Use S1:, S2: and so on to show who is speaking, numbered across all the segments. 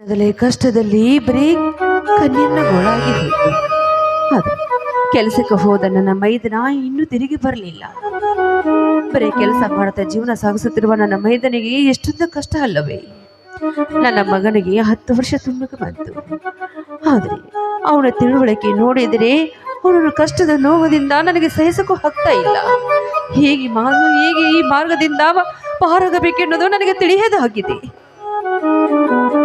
S1: ಮೊದಲೇ ಕಷ್ಟದಲ್ಲಿ ಬರೀ ಕನ್ಯನ್ನ ಗೋಳಾಗಿ ಹೋಯ್ತು. ಆದ್ರೆ ಕೆಲಸಕ್ಕೆ ಹೋದ ನನ್ನ ಮೈದನ ಇನ್ನೂ ತಿರುಗಿ ಬರಲಿಲ್ಲ. ಬರೀ ಕೆಲಸ ಮಾಡ್ತಾ ಜೀವನ ಸಾಗಿಸುತ್ತಿರುವ ನನ್ನ ಮೈದನಿಗೆ ಎಷ್ಟೊಂದು ಕಷ್ಟ ಅಲ್ಲವೇ. ನನ್ನ ಮಗನಿಗೆ ಹತ್ತು ವರ್ಷ ತುಂಬಕ್ಕೆ ಬಂತು. ಆದ್ರೆ ಅವನ ತಿಳುವಳಿಕೆ ನೋಡಿದರೆ ಅವನ ಕಷ್ಟದ ನೋವದಿಂದ ನನಗೆ ಸಹಿಸಕ್ಕೂ ಆಗ್ತಾ ಇಲ್ಲ. ಹೇಗೆ ಮಾರ್ಗ ಹೇಗೆ ಈ ಮಾರ್ಗದಿಂದ ಪಾರಾಗಬೇಕೆನ್ನೋದು ನನಗೆ ತಿಳಿಯದಾಗಿದೆ.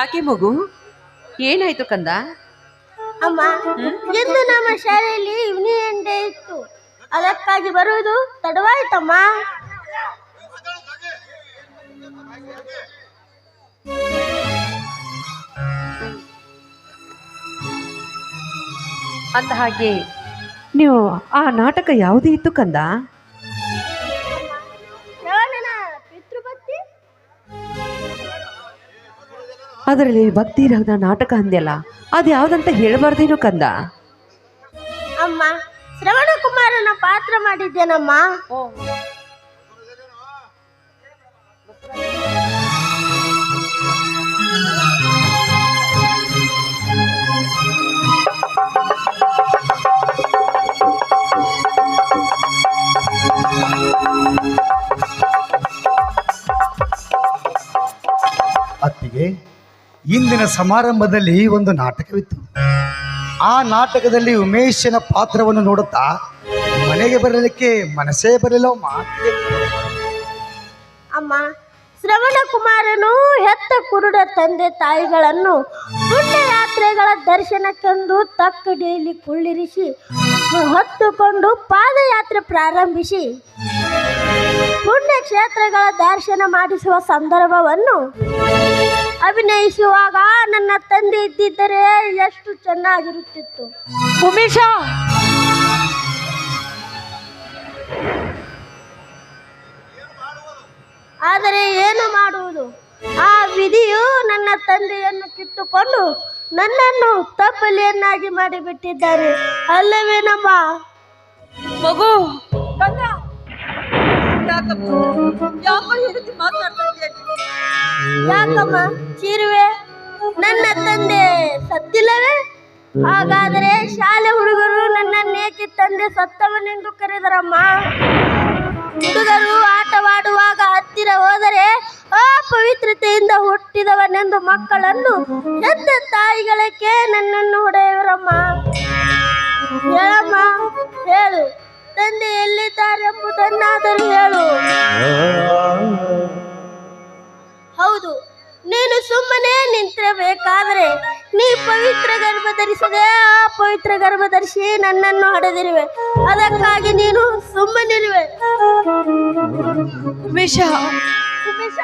S1: ಯಾಕೆ ಮಗು? ಏನಾಯ್ತು ಕಂದ?
S2: ಅಮ್ಮ ಇಂದು ನಮ್ಮ ಶಾಲೆಯಲ್ಲಿ ಯೂನಿಯನ್ ಡೇ ಇತ್ತು. ಅದಕ್ಕಾಗಿ ಬರುವುದು ತಡವಾಯ್ತಮ್ಮ.
S1: ಅಂದ ಹಾಗೆ ನೀವು ಆ ನಾಟಕ ಯಾವುದೇ ಇತ್ತು ಕಂದ? ಅದರಲ್ಲಿ ಭಕ್ತಿ ರಹದ ನಾಟಕ ಅಂದ್ಯಲ್ಲ ಅದು ಯಾವ್ದಂತ ಹೇಳಬಾರ್ದೇನು ಕಂದ?
S2: ಅಮ್ಮ ಶ್ರವಣ ಕುಮಾರನ ಪಾತ್ರ ಮಾಡಿದ್ದೇನಮ್ಮ?
S3: ಇಂದಿನ ಸಮಾರಂಭದಲ್ಲಿ ಒಂದು ನಾಟಕವಿತ್ತು ಆ ನಾಟಕದಲ್ಲಿ ಉಮೇಶನ ಪಾತ್ರವನ್ನು ನೋಡುತ್ತಾ ಮನೆಗೆ ಬರಲಿಕ್ಕೆ ಮನಸ್ಸೇ ಅತ್ತಿಗೆ.
S2: ಅಮ್ಮ ಶ್ರವಣ ಕುಮಾರನು ಹೆತ್ತ ಕುರುಡ ತಂದೆ ತಾಯಿಗಳನ್ನು ಪುಣ್ಯಯಾತ್ರೆಗಳ ದರ್ಶನಕ್ಕೆಂದು ತಕ್ಕಡಿಯಲ್ಲಿ ಕುಳ್ಳಿರಿಸಿ ಹೊತ್ತುಕೊಂಡು ಪಾದಯಾತ್ರೆ ಪ್ರಾರಂಭಿಸಿ ಪುಣ್ಯಕ್ಷೇತ್ರಗಳ ದರ್ಶನ ಮಾಡಿಸುವ ಸಂದರ್ಭವನ್ನು ಅಭಿನಯಿಸುವಾಗ ನನ್ನ ತಂದೆ ಇದ್ದಿದ್ದರೆ ಎಷ್ಟು ಚೆನ್ನಾಗಿರುತ್ತಿತ್ತು.
S1: ಉಮೇಶ!
S2: ಆದರೆ ಏನು ಮಾಡುವುದು? ಆ ವಿಧಿಯು ನನ್ನ ತಂದೆಯನ್ನು ಕಿತ್ತುಕೊಂಡು ನನ್ನನ್ನು ತಪ್ಪಲಿಯನ್ನಾಗಿ ಮಾಡಿಬಿಟ್ಟಿದ್ದಾರೆ. ಅಲ್ಲವೇನಮ್ಮ
S1: ಮಗು?
S2: ಯಾಕಮ್ಮ? ಚೀರುವೆ ನನ್ನ ತಂದೆ ಸತ್ತಿಲ್ಲವೇ? ಹಾಗಾದರೆ ಶಾಲೆ ಹುಡುಗರು ನನ್ನನ್ನೇಕೆ ತಂದೆ ಸತ್ತವನೆಂದು ಕರೆದರಮ್ಮ? ಹುಡುಗರು ಆಟವಾಡುವಾಗ ಹತ್ತಿರ ಹೋದರೆ ಪವಿತ್ರತೆಯಿಂದ ಹುಟ್ಟಿದವನೆಂದು ಮಕ್ಕಳನ್ನು ನನ್ನ ತಾಯಿಗಳಕ್ಕೆ ನನ್ನನ್ನು ಹೊಡೆಯುವರಮ್ಮ? ಪವಿತ್ರ ಗರ್ಭ ಧರಿಸದೆ ಆ ಪವಿತ್ರ ಗರ್ಭ ಧರಿಸಿ ನನ್ನನ್ನು ಹಡೆದಿರುವೆ. ಅದಕ್ಕಾಗಿ ನೀನು ಸುಮ್ಮನಿರುವೆ.
S1: ವಿಷ.
S2: ಉಮೇಶ,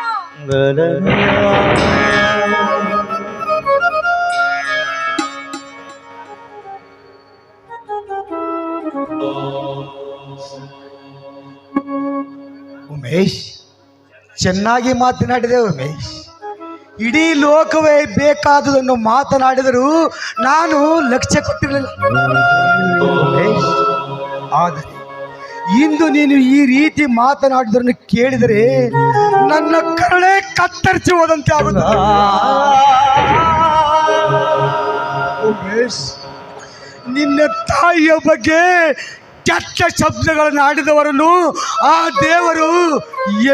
S3: ಉಮೇಶ್ ಚೆನ್ನಾಗಿ ಮಾತನಾಡಿದೆ ಉಮೇಶ್. ಇಡೀ ಲೋಕವೇ ಬೇಕಾದುದನ್ನು ಮಾತನಾಡಿದರು ನಾನು ಲಕ್ಷ್ಯ ಕೊಟ್ಟಿರಲಿಲ್ಲ. ಆದರೆ ಇಂದು ನೀನು ಈ ರೀತಿ ಮಾತನಾಡಿದರನ್ನು ಕೇಳಿದರೆ ನನ್ನ ಕರುಳೆ ಕತ್ತರಿಸಿ ಹೋದಂತೆ ಆಗುತ್ತ? ನಿನ್ನ ತಾಯಿಯ ಬಗ್ಗೆ ಕೆಟ್ಟ ಶಬ್ದಗಳನ್ನು ಆಡಿದವರನ್ನು ಆ ದೇವರು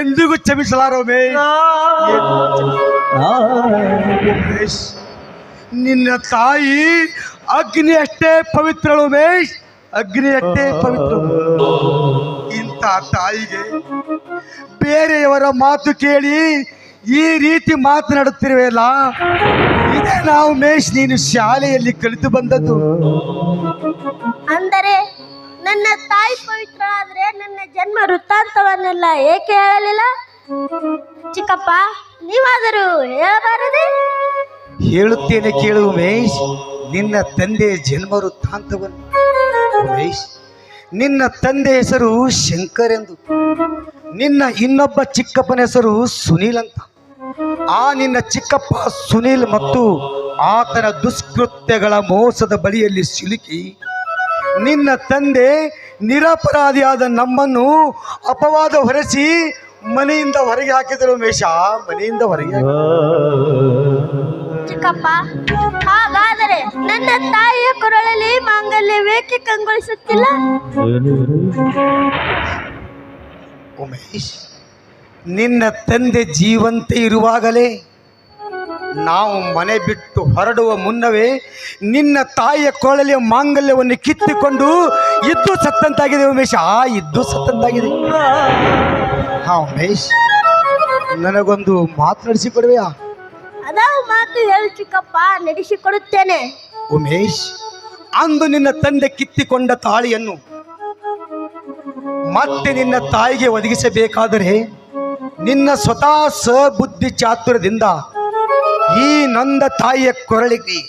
S3: ಎಂದಿಗೂ ಕ್ಷಮಿಸಲಾರ ಉಮೇಶ್ ಉಮೇಶ್, ನಿನ್ನ ತಾಯಿ ಅಗ್ನಿ ಅಷ್ಟೇ ಪವಿತ್ರಳು ಮೇಶ್ ಅಗ್ನಿ ಅಷ್ಟೇ ಪವಿತ್ರ ಇಂಥ ತಾಯಿಗೆ ಬೇರೆಯವರ ಮಾತು ಕೇಳಿ ಈ ರೀತಿ ಮಾತನಾಡುತ್ತಿರುವೆಯಲ್ಲ, ಇದೇ ನಾವು ಮೇಶ್ ನೀನು ಶಾಲೆಯಲ್ಲಿ ಕಲಿತು ಬಂದದ್ದು.
S2: ನನ್ನ ತಾಯಿ ಪವಿತ್ರ ಆದ್ರೆ ನನ್ನ ಜನ್ಮ ವೃತ್ತಾಂತವನ್ನೆಲ್ಲ ಏಕೆ ಹೇಳಲಿಲ್ಲ? ಚಿಕ್ಕಪ್ಪ, ನೀವಾದರೂ ಹೇಳಬಾರದೆ?
S3: ಹೇಳುತ್ತೇನೆ ಕೇಳು ಉಮೇಶ್, ನಿನ್ನ ತಂದೆ ಜನ್ಮ ವೃತ್ತಾಂತವನ್ನು. ಉಮೇಶ್, ನಿನ್ನ ತಂದೆ ಹೆಸರು ಶಂಕರ್ ಎಂದು. ನಿನ್ನ ಇನ್ನೊಬ್ಬ ಚಿಕ್ಕಪ್ಪನ ಹೆಸರು ಸುನೀಲ್ ಅಂತ. ಆ ನಿನ್ನ ಚಿಕ್ಕಪ್ಪ ಸುನೀಲ್ ಮತ್ತು ಆತನ ದುಷ್ಕೃತ್ಯಗಳ ಮೋಸದ ಬಳಿಯಲ್ಲಿ ಸಿಲುಕಿ ನಿನ್ನ ತಂದೆ ನಿರಪರಾಧಿಯಾದ ನಮ್ಮನ್ನು ಅಪವಾದ ಹೊರಸಿ ಮನೆಯಿಂದ ಹೊರಗೆ ಹಾಕಿದರು ಮೇಷ ಮನೆಯಿಂದ ಹೊರಗೆ.
S2: ಚಿಕ್ಕಪ್ಪ ಹಾಗಾದರೆ ನನ್ನ ತಾಯಿಯ ಕೊರಳಲ್ಲಿ ಮಾಂಗಲ್ಯವೇಕೆ ಕಂಗೊಳಿಸುತ್ತಿಲ್ಲ
S3: ಉಮೇಶ್ ನಿನ್ನ ತಂದೆ ಜೀವಂತ ಇರುವಾಗಲೇ ನಾವು ಮನೆ ಬಿಟ್ಟು ಹೊರಡುವ ಮುನ್ನವೇ ನಿನ್ನ ತಾಯಿಯ ಕೊಳಲಿಯ ಮಾಂಗಲ್ಯವನ್ನು ಕಿತ್ತುಕೊಂಡು ಇದ್ದು ಸತ್ತಂತಾಗಿದೆ ಉಮೇಶ್. ಆ ಇದ್ದು ಸತ್ತಂತಾಗಿದೆ. ಹಾ ಉಮೇಶ್ ನನಗೊಂದು ಮಾತನಾಡಿಸಿಕೊಡುವೆಯಾ
S2: ಅದಾವ ಮಾತು ಹೇಳು ಚಿಕ್ಕಪ್ಪ ನಡೆಸಿಕೊಡುತ್ತೇನೆ.
S3: ಉಮೇಶ್ ಅಂದು ನಿನ್ನ ತಂದೆ ಕಿತ್ತಿಕೊಂಡ ತಾಳಿಯನ್ನು ಮತ್ತೆ ನಿನ್ನ ತಾಯಿಗೆ ಒದಗಿಸಬೇಕಾದರೆ ನಿನ್ನ ಸ್ವತಃ ಸಬುದ್ಧಿ ಚಾತುರ್ಯದಿಂದ ಈ ನಂದ ತಾಯಿಯ ಕೊರಳಿಗೆ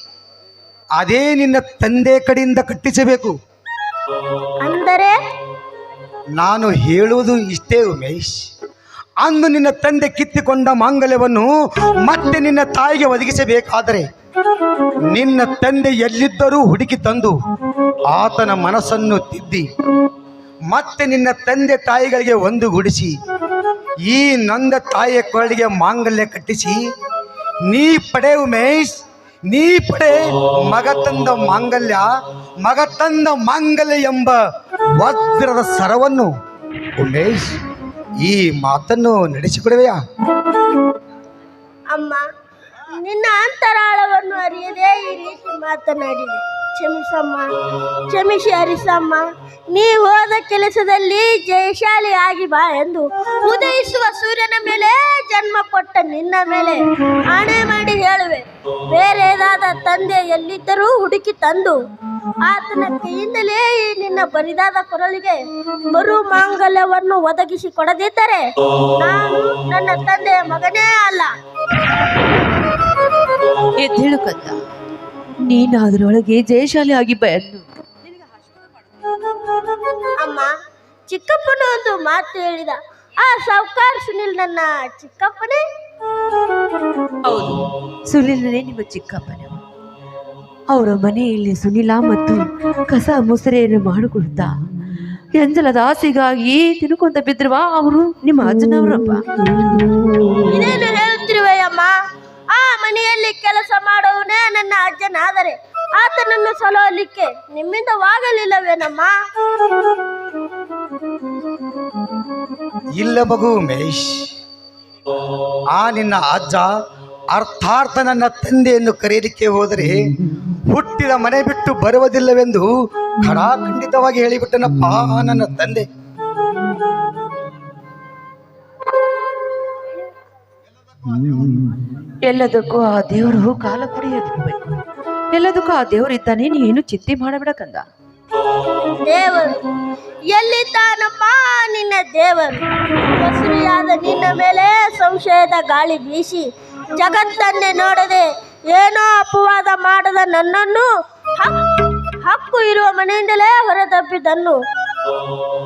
S3: ಅದೇ ನಿನ್ನ ತಂದೆ ಕಡೆಯಿಂದ ಕಟ್ಟಿಸಬೇಕು.
S2: ಅಂದರೆ?
S3: ನಾನು ಹೇಳುವುದು ಇಷ್ಟೇ ಉಮೇಶ್. ಅಂದು ನಿನ್ನ ತಂದೆ ಕಿತ್ತಿಕೊಂಡ ಮಾಂಗಲ್ಯವನ್ನು ಮತ್ತೆ ನಿನ್ನ ತಾಯಿಗೆ ಒದಗಿಸಬೇಕಾದರೆ ನಿನ್ನ ತಂದೆ ಎಲ್ಲಿದ್ದರೂ ಹುಡುಕಿ ತಂದು ಆತನ ಮನಸ್ಸನ್ನು ತಿದ್ದಿ ಮತ್ತೆ ನಿನ್ನ ತಂದೆ ತಾಯಿಗಳಿಗೆ ಒಂದುಗೂಡಿಸಿ ಈ ನಂದ ತಾಯಿಯ ಕೊರಳಿಗೆ ಮಾಂಗಲ್ಯ ಕಟ್ಟಿಸಿ ನೀ ಪಡೆ ಉಮೇಶ್, ನೀ ಪಡೆ ಮಗ ತಂದ ಮಾಂಗಲ್ಯ, ಮಗ ತಂದ ಮಾಂಗಲ್ಯ ಎಂಬ ವಜ್ರದ ಸರವನ್ನು ಉಮೇಶ್ ಈ ಮಾತನ್ನು ನಡೆಸಿಕೊಡುವೆಯಾ?
S2: ಅಮ್ಮ, ನಿನ್ನ ಅಂತರಾಳವನ್ನು ಅರಿಯದೆ ಈ ರೀತಿ ಮಾತನಾಡಿದೆ. ಕ್ಷಮಿಸಮ್ಮ ಕ್ಷಮಿಸಿ ಹರಿಸಮ್ಮ ನೀ ಹೋದ ಕೆಲಸದಲ್ಲಿ ಜಯಶಾಲಿ ಆಗಿ ಬಾ ಎಂದು ಉದಯಿಸುವ ಸೂರ್ಯನ ಮೇಲೆ, ಜನ್ಮ ಕೊಟ್ಟ ನಿನ್ನ ಮೇಲೆ ಆಣೆ ಮಾಡಿ ಹೇಳುವೆ. ಬೇರೆದಾದ ತಂದೆ ಎಲ್ಲಿದ್ದರೂ ಹುಡುಕಿ ತಂದು ಆತನ ಕೈಯಿಂದಲೇ ನಿನ್ನ ಬರಿದಾದ ಕೊರಳಿಗೆ ಮರು ಮಾಂಗಲ್ಯವನ್ನು ಒದಗಿಸಿ ಕೊಡದಿದ್ದರೆ ನಾನು ನನ್ನ ತಂದೆಯ ಮಗನೇ ಅಲ್ಲ.
S1: ಎದ್ದೇಳು ಕಂದ ನೀನು ಅದರೊಳಗೆ ಜಯಶಾಲಿ ಆಗಿ ಬಂದು
S2: ಅಮ್ಮ ಚಿಕ್ಕಪ್ಪನ ಒಂದು ಮಾತು ಹೇಳಿದ. ಆ ಸಾವುಕಾರ ಸುನಿಲ್ ನನ್ನ ಚಿಕ್ಕಪ್ಪನೇ?
S1: ಹೌದು. ಸುನಿಲ್ನೇ ನಿಮ್ಮ ಚಿಕ್ಕಪ್ಪನೇ. ಅವರ ಮನೆಯಲ್ಲಿ ಸುನಿಲ ಮತ್ತು ಕಸ ಮೊಸರೆಯನ್ನು ಮಾಡಿಕೊಳ್ತಾ ಎಂಜಲದ ಆಸೆಗಾಗಿ ತಿನ್ಕೊಂತ ಬಿದ್ರುವ ಅವರು ನಿಮ್ಮ ಅಜ್ಜನವರಪ್ಪ.
S2: ಇದೇನು ಹೇಳುತ್ತಿರುವೆಯಮ್ಮ ಆ ಮನೆಯಲ್ಲಿ ಕೆಲಸ ಮಾಡೋವನೇ ನನ್ನ ಅಜ್ಜನಾದರೆ ಆತನನ್ನು ಸಲಹಲಿಕ್ಕೆ ನಿಮ್ಮಿಂದವಾಗಲಿಲ್ಲವೇನಮ್ಮ
S3: ಇಲ್ಲ ಮಗು ಮೇಶ್ ಆ ನಿನ್ನ ಅಜ್ಜ ಅರ್ಥಾರ್ಥ ನನ್ನ ತಂದೆಯನ್ನು ಕರೆಯಲಿಕ್ಕೆ ಹೋದರೆ ಹುಟ್ಟಿದ ಮನೆ ಬಿಟ್ಟು ಬರುವುದಿಲ್ಲವೆಂದು ಖಡಾಖಂಡಿತವಾಗಿ ಹೇಳಿಬಿಟ್ಟನಪ್ಪ ನನ್ನ ತಂದೆ.
S1: ಎಲ್ಲದಕ್ಕೂ ಆ ದೇವರು ಕಾಲ ಕುಡಿಯೋದಿರ್ಬೇಕು. ಎಲ್ಲದಕ್ಕೂ ಆ ದೇವರು ಇದ್ದಾನೆ ನೀನು ಚಿಂತೆ ಮಾಡಬೇಡಕಂದ
S2: ದೇವರು ಎಲ್ಲಿದ್ದಾನಮ್ಮ ನಿನ್ನ ದೇವರು? ಹಸಿರಿಯಾದ ನಿನ್ನ ಮೇಲೆ ಸಂಶಯದ ಗಾಳಿ ಬೀಸಿ ಜಗತ್ತನ್ನೇ ನೋಡದೆ ಏನೋ ಅಪವಾದ ಮಾಡದ ನನ್ನನ್ನು ಹಕ್- ಹಕ್ಕು ಇರುವ ಮನೆಯಿಂದಲೇ ಹೊರದಬ್ಬಿದನ್ನು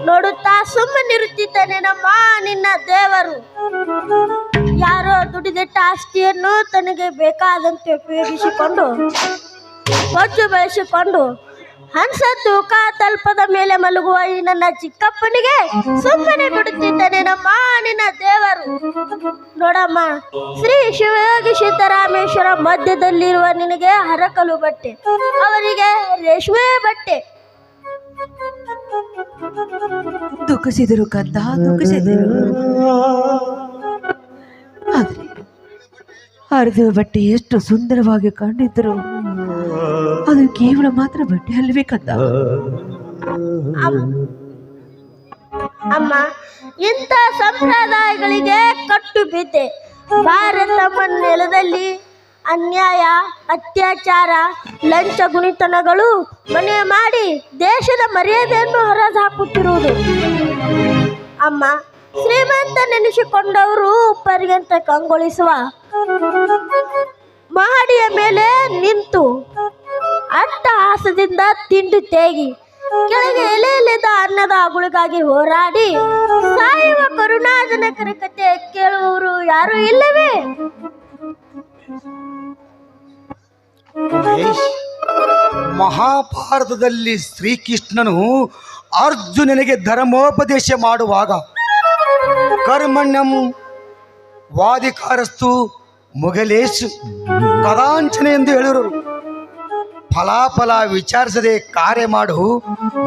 S2: ನೋಡುತ್ತಾ ಸುಮ್ಮನಿರುತ್ತಿದ್ದೇನೇನಮ್ಮ ನಿನ್ನ ದೇವರು. ಯಾರೋ ದುಡಿದಿಟ್ಟ ಆಸ್ತಿಯನ್ನು ತನಗೆ ಬೇಕಾದಂತೆ ಉಪಯೋಗಿಸಿಕೊಂಡು, ಹೊಚ್ಚು ಬೆಳೆಸಿಕೊಂಡು ಹಂಸ ತೂಕ ತಲ್ಪದ ಮೇಲೆ ಮಲಗುವ ಈ ನನ್ನ ಚಿಕ್ಕಪ್ಪನಿಗೆ ಸುಮ್ಮನೆ ಬಿಡುತ್ತಿದ್ದಾನೆ ನಮ್ಮ ನಿನ್ನ ದೇವರು. ನೋಡಮ್ಮ, ಶ್ರೀ ಶಿವಯೋಗಿ ಸಿದ್ದರಾಮೇಶ್ವರ ಮಧ್ಯದಲ್ಲಿರುವ ನಿನಗೆ ಹರಕಲು ಬಟ್ಟೆ ಅವರಿಗೆ ರೇಷ್ಮೆ ಬಟ್ಟೆ.
S1: ದುಃಖಿಸಿದರು ಕಂದ, ದುಃಖಿಸಿದರು. ಆದ್ರೆ ಹರಿದ ಬಟ್ಟೆ ಎಷ್ಟು ಸುಂದರವಾಗಿ ಕಂಡಿದ್ರು ಅದು ಕೇವಲ ಮಾತ್ರ ಬಟ್ಟೆ ಅಲ್ವೇ ಕಂದ.
S2: ಅಮ್ಮ ಇಂಥ ಸಂಪ್ರದಾಯಗಳಿಗೆ ಕಟ್ಟು ಬಿದ್ದೆ. ಭಾರತ ನೆಲದಲ್ಲಿ ಅನ್ಯಾಯ, ಅತ್ಯಾಚಾರ, ಲಂಚ ಗುಣಿತನಗಳು ಮನೆ ಮಾಡಿ ದೇಶದ ಮರ್ಯಾದೆಯನ್ನು ಹರಿದಾಕುತ್ತಿರುವುದು ಅಮ್ಮ ಶ್ರೀಮಂತ ನೆನೆಸಿಕೊಂಡವರು ಪರಿಗಂತ ಕಂಗೊಳಿಸುವ ಮಹಡಿಯ ಮೇಲೆ ನಿಂತು ಅಟ್ಟಹಾಸದಿಂದ ತಿಂಡಿ ತೇಗಿ ಕೆಳಗೆ ಎಲೆ ಎಲೆದ ಅನ್ನದ ಅಗುಳಿಗಾಗಿ ಹೋರಾಡಿ ಸಾಯುವ ಕರುಣಾಜನಕರ ಕತೆ ಕೇಳುವವರು ಯಾರು ಇಲ್ಲವೇ?
S3: ಮಹಾಭಾರತದಲ್ಲಿ ಶ್ರೀಕೃಷ್ಣನು ಅರ್ಜುನನಿಗೆ ಧರ್ಮೋಪದೇಶ ಮಾಡುವಾಗ ಕರ್ಮಣ್ಯಂ ವಾದಿಕಾರಸ್ತು ಮುಗಲೇಶ್ ಕದಾಂಚನೆ ಎಂದು ಹೇಳಿದರು ಫಲಾಫಲ ವಿಚಾರಿಸದೆ ಕಾರ್ಯ ಮಾಡು,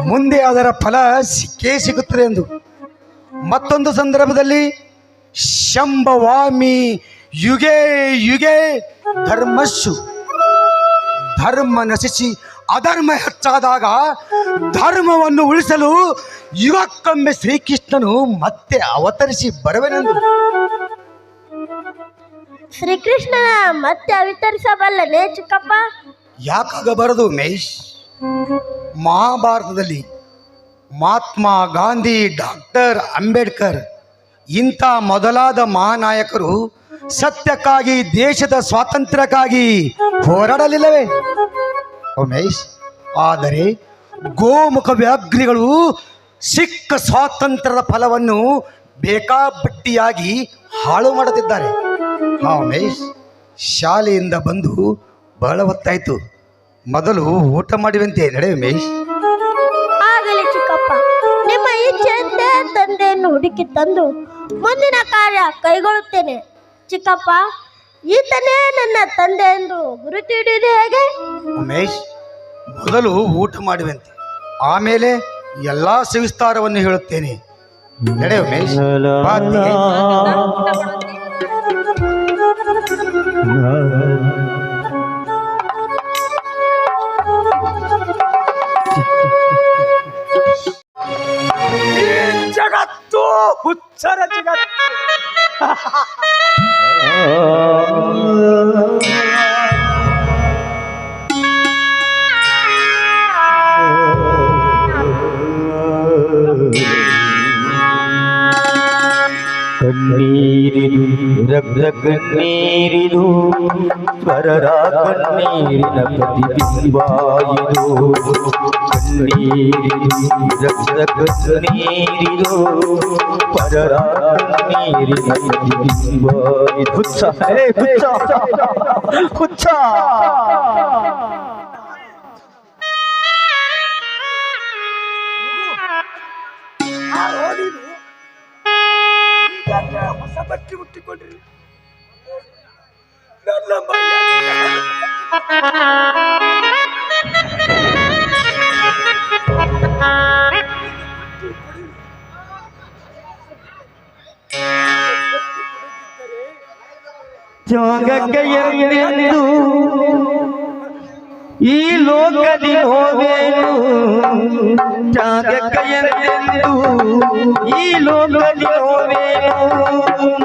S3: ಮುಂದೆ ಅದರ ಫಲ ಸಿಕ್ಕೇ ಸಿಗುತ್ತದೆ ಎಂದು. ಮತ್ತೊಂದು ಸಂದರ್ಭದಲ್ಲಿ, ಶಂಭವಾಮಿ ಯುಗೆ ಯುಗೆ ಧರ್ಮಸ್ಸು. ಧರ್ಮ ನಶಿಸಿ ಅಧರ್ಮ ಹೆಚ್ಚಾದಾಗ ಧರ್ಮವನ್ನು ಉಳಿಸಲು ಯುಗಕ್ಕೊಮ್ಮೆ ಶ್ರೀಕೃಷ್ಣನು ಮತ್ತೆ ಅವತರಿಸಿ ಬರವೇನೆಂದು.
S2: ಶ್ರೀಕೃಷ್ಣನ ಮತ್ತೆ ಅವತರಿಸಬಲ್ಲನೆ ಚಿಕ್ಕಪ್ಪ?
S3: ಯಾಕಾಗಬಾರದು ಮಹೇಶ್? ಮಹಾಭಾರತದಲ್ಲಿ ಮಹಾತ್ಮ ಗಾಂಧಿ ಡಾಕ್ಟರ್ ಅಂಬೇಡ್ಕರ್ ಇಂಥ ಮೊದಲಾದ ಮಹಾನಾಯಕರು ಸತ್ಯಕ್ಕಾಗಿ ದೇಶದ ಸ್ವಾತಂತ್ರ್ಯಕ್ಕಾಗಿ ಹೋರಾಡಲಿಲ್ಲವೇ? ಉಮೇಶ್ ಆದರೆ ಗೋಮುಖ ವ್ಯಾಘ್ರಿಗಳು ಸಿಕ್ಕ ಸ್ವಾತಂತ್ರ್ಯದ ಫಲವನ್ನು ಬೇಕಾಬಟ್ಟಿಯಾಗಿ ಹಾಳು ಮಾಡುತ್ತಿದ್ದಾರೆ. ಹಾ ಉಮೇಶ್ ಶಾಲೆಯಿಂದ ಬಂದು ಬಹಳ ಹೊತ್ತಾಯ್ತು. ಮೊದಲು ಊಟ ಮಾಡಿವಂತೆ ನಡೆ ಉಮೇಶ್.
S2: ಆಗಲಿ ಚಿಕ್ಕಪ್ಪ ನಿಮ್ಮ ಇಚ್ಛೆಯಂತೆ ತಂದೆಯನ್ನು ಹುಡುಕಿ ತಂದು ಮುಂದಿನ ಕಾರ್ಯ ಕೈಗೊಳ್ಳುತ್ತೇನೆ. ಚಿಕ್ಕಪ್ಪ ಈತನೇ ನನ್ನ ತಂದೆ ಎಂದು ಗುರುತು ಹಿಡಿಯುವುದು ಹೇಗೆ?
S3: ಉಮೇಶ್ ಮೊದಲು ಊಟ ಮಾಡುವಂತೆ. ಆಮೇಲೆ ಎಲ್ಲಾ ಸವಿಸ್ತಾರವನ್ನು ಹೇಳುತ್ತೇನೆ. ನಡೆ ಉಮೇಶ್. ಜಗತ್ತು ಹುಚ್ಚರ ಜಗತ್ತು.
S4: ಕಣ್ಣೀರಿದು ರಕ್ತ ಕಣ್ಣೀರಿದು ಸ್ವರರ ಕಣ್ಣೀರಿನ ಪ್ರತಿಬಿಂಬ ಇದು ಕಣ್ಣೀರಿದು ರಕ್ತ ಕಣ್ಣೀರಿದು ಪರರ ಕಣ್ಣೀರಿನ ಪ್ರತಿಬಿಂಬ ಇದು ಹುಚ್ಚ ಹೇ ಹುಚ್ಚ ಹುಚ್ಚ
S3: ಬಟ್ಟೆ ಹುಟ್ಟಿಕೊಂಡ್ರಿ ನನ್ನ ಮೈಯ
S4: ತ್ಯಾಗಕ್ಕೆ ಎಂದೆಂದು ಈ ಲೋಕದಿ ಹೋಗೇನು ತ್ಯಾಗಕ್ಕೆ ಎಂದೆಂದು ಈ ಲೋಕದಿ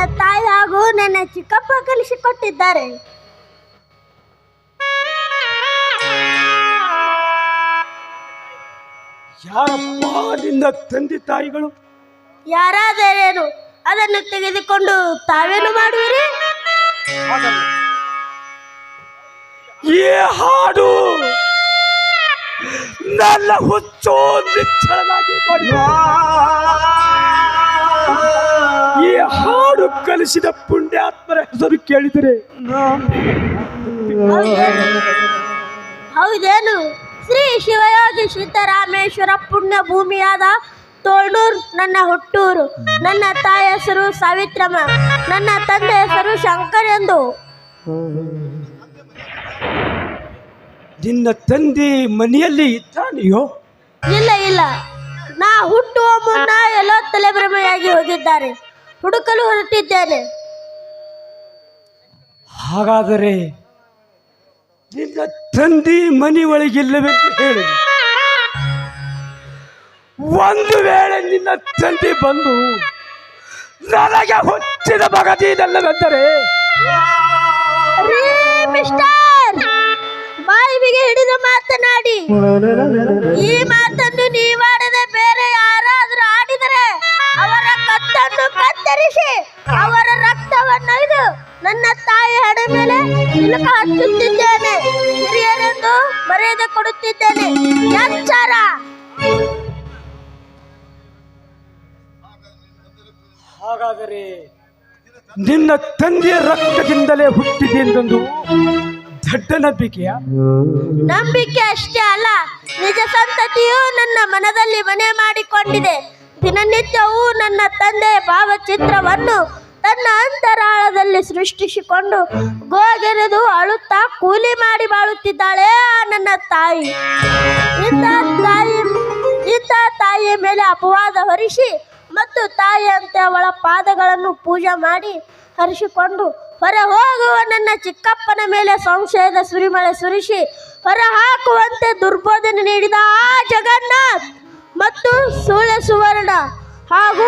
S2: ನನ್ನ ತಾಯಿ ಹಾಗೂ ನನ್ನ ಚಿಕ್ಕಪ್ಪ ಕಲಿಸಿಕೊಟ್ಟಿದ್ದಾರೆ.
S5: ಯಾರಪ್ಪ ನಿನ್ನ ತಂದೆ ತಾಯಿಗಳು?
S2: ಯಾರಾದರೇನು ಅದನ್ನು ತೆಗೆದುಕೊಂಡು ತಾವೇನು ಮಾಡುವಿರಿ?
S5: ಈ ಹಾಡು ನನ್ನ ಹುಚ್ಚು ನಿಚ್ಚಳನಾಗಿ ಮಾಡಿದ ಕಲಿಸಿದ ಪುಣ್ಯಾತ್ಮರ ಹೆಸರು ಕೇಳಿದರೆ
S2: ಹೌದೇನು? ಶ್ರೀ ಶಿವಯೋಗಿ ಸಿದ್ದರಾಮೇಶ್ವರ ಪುಣ್ಯ ಭೂಮಿಯಾದ ತೋಳೂರ್ ನನ್ನ ಹುಟ್ಟೂರು. ನನ್ನ ತಾಯಿ ಹೆಸರು ಸಾವಿತ್ರಮ್ಮ. ನನ್ನ ತಂದೆ ಹೆಸರು ಶಂಕರ್ ಎಂದು.
S5: ನಿನ್ನ ತಂದೆ ಮನೆಯಲ್ಲಿ ಇದ್ದಾನೆಯೋ?
S2: ಇಲ್ಲ ಇಲ್ಲ. ನಾ ಹುಟ್ಟುವ ಮುನ್ನ ಎಲ್ಲ ತಲೆಬ್ರಮೆಯಾಗಿ ಹೋಗಿದ್ದಾರೆ. ಹುಡುಕಲು ಹೊರಟಿದ್ದೇನೆ.
S5: ಹಾಗಾದರೆ ನಿನ್ನ ತಂದಿ ಮನೆ ಒಳಗಿಲ್ಲವೆಂದು ಹೇಳಿ. ಒಂದು ವೇಳೆ ನಿನ್ನ ತಂದಿ ಬಂದು ನನಗೆ ಹುಚ್ಚಿದ ಬಗತಿ
S2: ಇದಲ್ಲವೆಂದರೆ ಮಿಸ್ಟರ್ ಬಾಯಿಗೆ ಹಿಡಿದು ಮಾತನಾಡಿ. ಈ ಮಾತನ್ನು ನೀವಾಡದೆ ಬೇರೆ ಅವರ ಕತ್ತನ್ನು ಕತ್ತರಿಸಿ ಅವರ ರಕ್ತವನ್ನೊಯ್ದು ನನ್ನ ತಾಯಿ ಹಡೆ ಮೇಲೆ ತಿಲಕ ಹಚ್ಚುತ್ತಿದ್ದೇನೆ ಹಿರಿಯರೆಂದು ಮರ್ಯಾದೆ ಕೊಡುತ್ತಿದ್ದೇನೆ. ಎಚ್ಚರ.
S5: ಹಾಗಾದರೆ ನಿನ್ನ ತಂದೆಯ ರಕ್ತದಿಂದಲೇ ಹುಟ್ಟಿದೆ ಎಂದೊಂದು ದೊಡ್ಡ ನಂಬಿಕೆಯ?
S2: ನಂಬಿಕೆ ಅಷ್ಟೇ ಅಲ್ಲ ನಿಜ ಸಂತತಿಯು ನನ್ನ ಮನದಲ್ಲಿ ಮನೆ ಮಾಡಿಕೊಂಡಿದೆ. ದಿನನಿತ್ಯವೂ ನನ್ನ ತಂದೆಯ ಭಾವಚಿತ್ರವನ್ನು ತನ್ನ ಅಂತರಾಳದಲ್ಲಿ ಸೃಷ್ಟಿಸಿಕೊಂಡು ಗೋಗೆರೆದು ಅಳುತ್ತಾ ಕೂಲಿ ಮಾಡಿ ಬಾಳುತ್ತಿದ್ದಾಳೆ ನನ್ನ ತಾಯಿ. ಇಂಥ ತಾಯಿ, ಇಂಥ ತಾಯಿಯ ಮೇಲೆ ಅಪವಾದ ಹೊರಿಸಿ ಮತ್ತು ತಾಯಿಯಂತೆ ಅವಳ ಪಾದಗಳನ್ನು ಪೂಜೆ ಮಾಡಿ ಹರಿಸಿಕೊಂಡು ಹೊರ ಹೋಗುವ ನನ್ನ ಚಿಕ್ಕಪ್ಪನ ಮೇಲೆ ಸಂಶಯದ ಸುರಿಮಳೆ ಸುರಿಸಿ ಹೊರ ಹಾಕುವಂತೆ ದುರ್ಬೋಧನೆ ನೀಡಿದ ಆ ಜಗನ್ನಾಥ್. ಮತ್ತು ಸೂಳೆ ಸುವರ್ಣ ಹಾಗೂ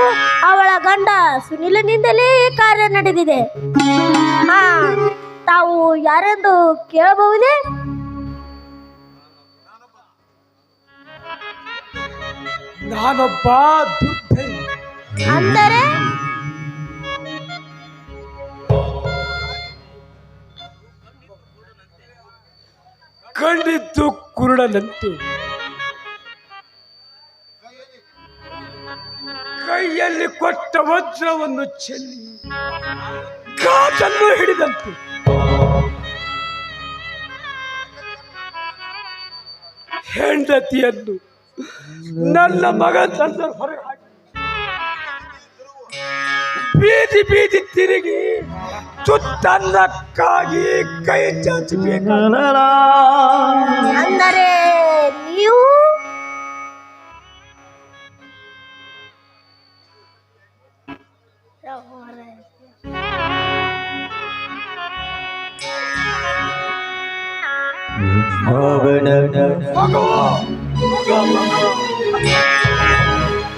S2: ಅವಳ ಗಂಡ ಸುನಿಲನಿಂದಲೇ ಕಾರ್ಯ ನಡೆದಿದೆ. ಹಾ ತಾವು ಯಾರೆಂದು ಕೇಳಬಹುದೇ?
S5: ನಾನೊಬ್ಬ
S2: ಅಂದರೆ?
S5: ಕಂಡಿದ್ದು ಕುರುಡನಂತೆ. ಕೈಯಲ್ಲಿ ಕೊಟ್ಟ ವಜ್ರವನ್ನು ಚೆಲ್ಲಿ ಗಾಜನ್ನು ಹಿಡಿದಂತೆ. ಹೆಂಡತಿಯನ್ನು ನನ್ನ ಮಗ ತಂದ ಹೊರಗೆ ಹಾಕಿ ಬೀದಿ ಬೀದಿ ತಿರುಗಿ ತುತ್ತನ್ನಕ್ಕಾಗಿ ಕೈ ಚಾಚಬೇಕು
S2: ಅಂದರೆ, ನೀವು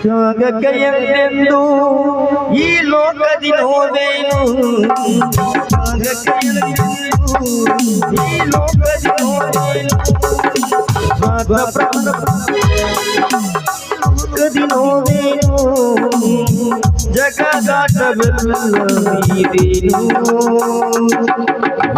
S4: ತ್ಯಾಗಕ್ಕೆಂದೆಂದು ಈ ಲೋಕದಿ ನೋವೇನು ತ್ಯಾಗಕ್ಕೆಂದೆಂದು ಈ ಲೋಕದಿ ನೋವೇನು ಸ್ವಾರ್ಥ ಪ್ರಾಣ ಲೋಕದಿ ನೋವೇನು ಜಗದಾಟವೆಲ್ಲ ಇದೇನು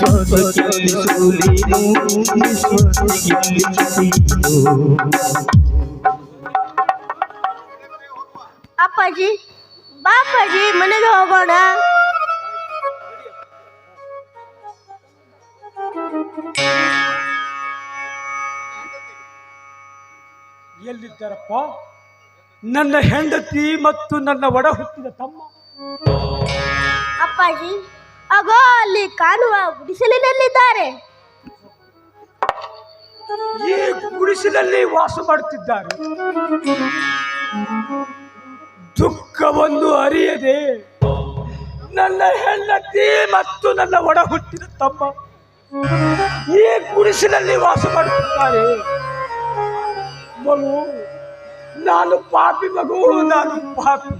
S4: ವಿಶ್ವಾಸ ಗೆಲ್ಲಿಸುತ್ತೇನು
S2: ಅಪ್ಪಾಜಿ ಬಾಪಾಜಿ ಮನೆಗೆ ಹೋಗೋಣ.
S5: ಎಲ್ಲಿದ್ದಾರಪ್ಪ? ನನ್ನ ಹೆಂಡತಿ ಮತ್ತು ನನ್ನ ಒಡ ಹುಟ್ಟಿದ ತಮ್ಮ.
S2: ಅಪ್ಪಾಜಿ ಅಗೋ ಅಲ್ಲಿ ಕಾಣುವ ಗುಡಿಸಲಿನಲ್ಲಿದ್ದಾರೆ.
S5: ಈ ಗುಡಿಸಿನಲ್ಲಿ ವಾಸ ಮಾಡುತ್ತಿದ್ದಾರೆ. ದುಃಖವನ್ನು ಅರಿಯದೆ ನನ್ನ ಹೆಂಡತಿ ಮತ್ತು ನನ್ನ ಒಡ ಹುಟ್ಟಿದ ತಮ್ಮ ಈ ಗುಡಿಸಿನಲ್ಲಿ ವಾಸ ಮಾಡುತ್ತಿದ್ದಾರೆ. ಮಗು ನಾನು ಪಾಪಿ ಮಗು ನಾನು ಪಾಪಿ.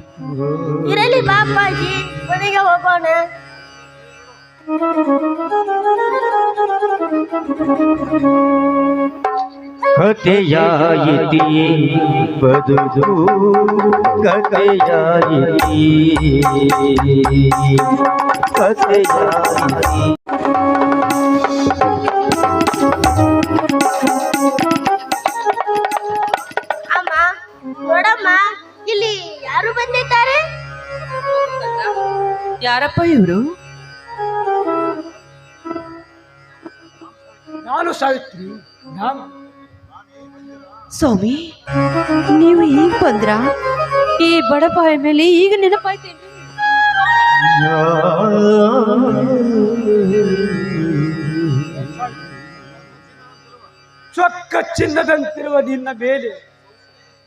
S2: ಇರಲಿ ಬಾಪಾಜಿ ಮನೆಗೆ ಹೋಗೋಣ.
S4: ಕಥೆಯಾಯಿತಿ. ಬದುಕು ಕಥೆಯಾಯಿತಿ. ಕಥೆಯಾಯಿತಿ.
S2: ಅಮ್ಮ ನೋಡಮ್ಮ ಇಲ್ಲಿ ಯಾರು ಬಂದಿದ್ದಾರೆ?
S1: ಯಾರಪ್ಪ ಇವರು?
S5: ಸಾವಿತ್ರಿ
S1: ಸ್ವಾಮಿ ನೀವು ಈಗ ಬಂದ್ರ? ಈ ಬಡಪಾಯ ಮೇಲೆ ಈಗ ನೆನಪಾಯ್ತೇನೆ
S5: ಚೊಕ್ಕ ಚಿನ್ನದಂತಿರುವ ನಿನ್ನ ಮೇಲೆ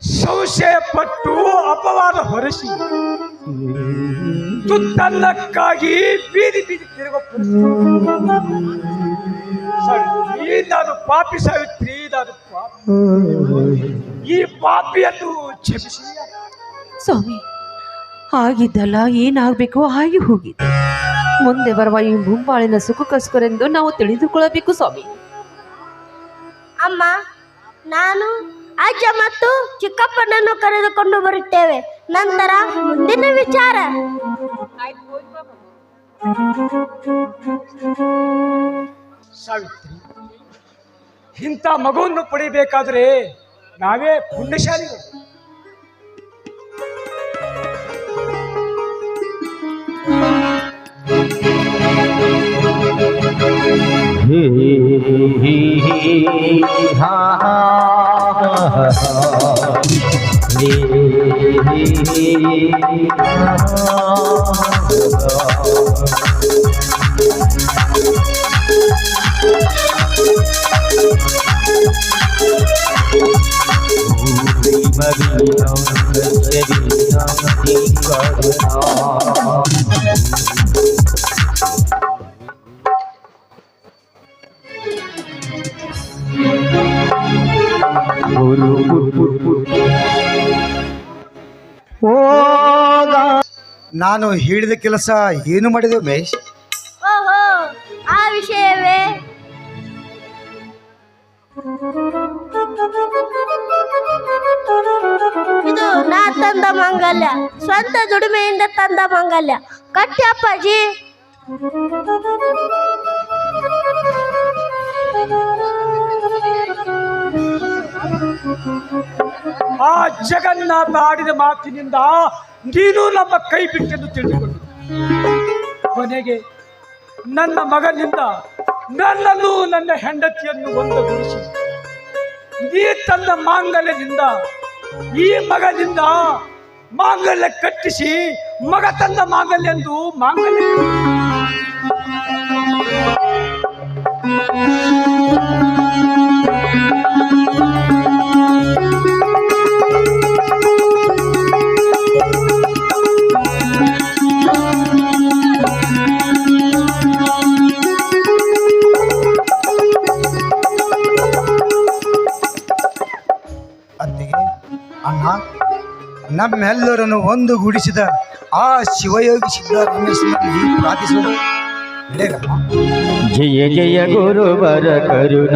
S5: ಸಂಶಯ ಪಟ್ಟು ಅಪವಾದ ಹೊರಸಿ. ತುತ್ತನ್ನಕ್ಕಾಗಿ ಬೀದಿ ಬೀದಿ ತಿರುಗ ಪಾಪಿ ಸಾವಿತ್ರಿ ಈ ಪಾಪಿಯನ್ನು ಕ್ಷಮಿಸಿ.
S1: ಸ್ವಾಮಿ ಆಗಿದ್ದಲ್ಲ ಏನಾಗಬೇಕು? ಹಾಗೆ ಹೋಗಿದೆ ಮುಂದೆ ಬರುವ ಈ ಮುಂಬಾಳಿನ ಸುಖಕ್ಕೋಸ್ಕರೆಂದು ನಾವು ತಿಳಿದುಕೊಳ್ಳಬೇಕು ಸ್ವಾಮಿ.
S2: ಅಮ್ಮ ನಾನು ಅಜ್ಜ ಮತ್ತು ಚಿಕ್ಕಪ್ಪನನ್ನು ಕರೆದುಕೊಂಡು ಬರುತ್ತೇವೆ. ನಂತರ ಮುಂದಿನ ವಿಚಾರ.
S5: ಸಾವಿತ್ರಿ ಇಂಥ ಮಗುವನ್ನು ಪಡಿಬೇಕಾದ್ರೆ ನಾವೇ ಪುಣ್ಯಶಾಲಿಗಳು
S4: Thank you.
S3: ನಾನು ಹೇಳಿದ ಕೆಲಸ ಏನು ಮಾಡಿದೆ
S2: ಓಹೋ ಆ ವಿಷಯವೇ ಇದು ನಾ ತಂದ ಮಂಗಲ್ಯ. ಸ್ವಂತ ದುಡಿಮೆಯಿಂದ ತಂದ ಮಂಗಲ್ಯ. ಕಟ್ಟಿ ಅಪ್ಪಾಜಿ.
S5: ಆ ಜಗನ್ನಾಥ ಆಡಿದ ಮಾತಿನಿಂದ ನೀನು ನಮ್ಮ ಕೈ ಬಿಟ್ಟೆಂದು ತಿಳಿದುಕೊಂಡು. ಕೊನೆಗೆ ನನ್ನ ಮಗನಿಂದ ನನ್ನನ್ನು ನನ್ನ ಹೆಂಡತಿಯನ್ನು ಒಂದುಗೂಡಿಸಿ ನೀ ತನ್ನ ಮಾಂಗಲ್ಯದಿಂದ, ಈ ಮಗದಿಂದ ಮಾಂಗಲ್ಯ ಕಟ್ಟಿಸಿ, ಮಗ ತಂದ ಮಾಂಗಲ್ಯ ಎಂದು ಮಾಂಗಲ್ಯ
S3: ನಮ್ಮೆಲ್ಲರನ್ನು ಒಂದುಗೂಡಿಸಿದ ಆ ಶಿವಯೋಗಿ ಸಿದ್ದರಾಮೇಶ್ವರಲ್ಲಿ ಪ್ರಾರ್ಥಿಸೋಣ. ಜಯ
S4: ಜಯ ಜಯ ಗುರುವರ ಕರುಣ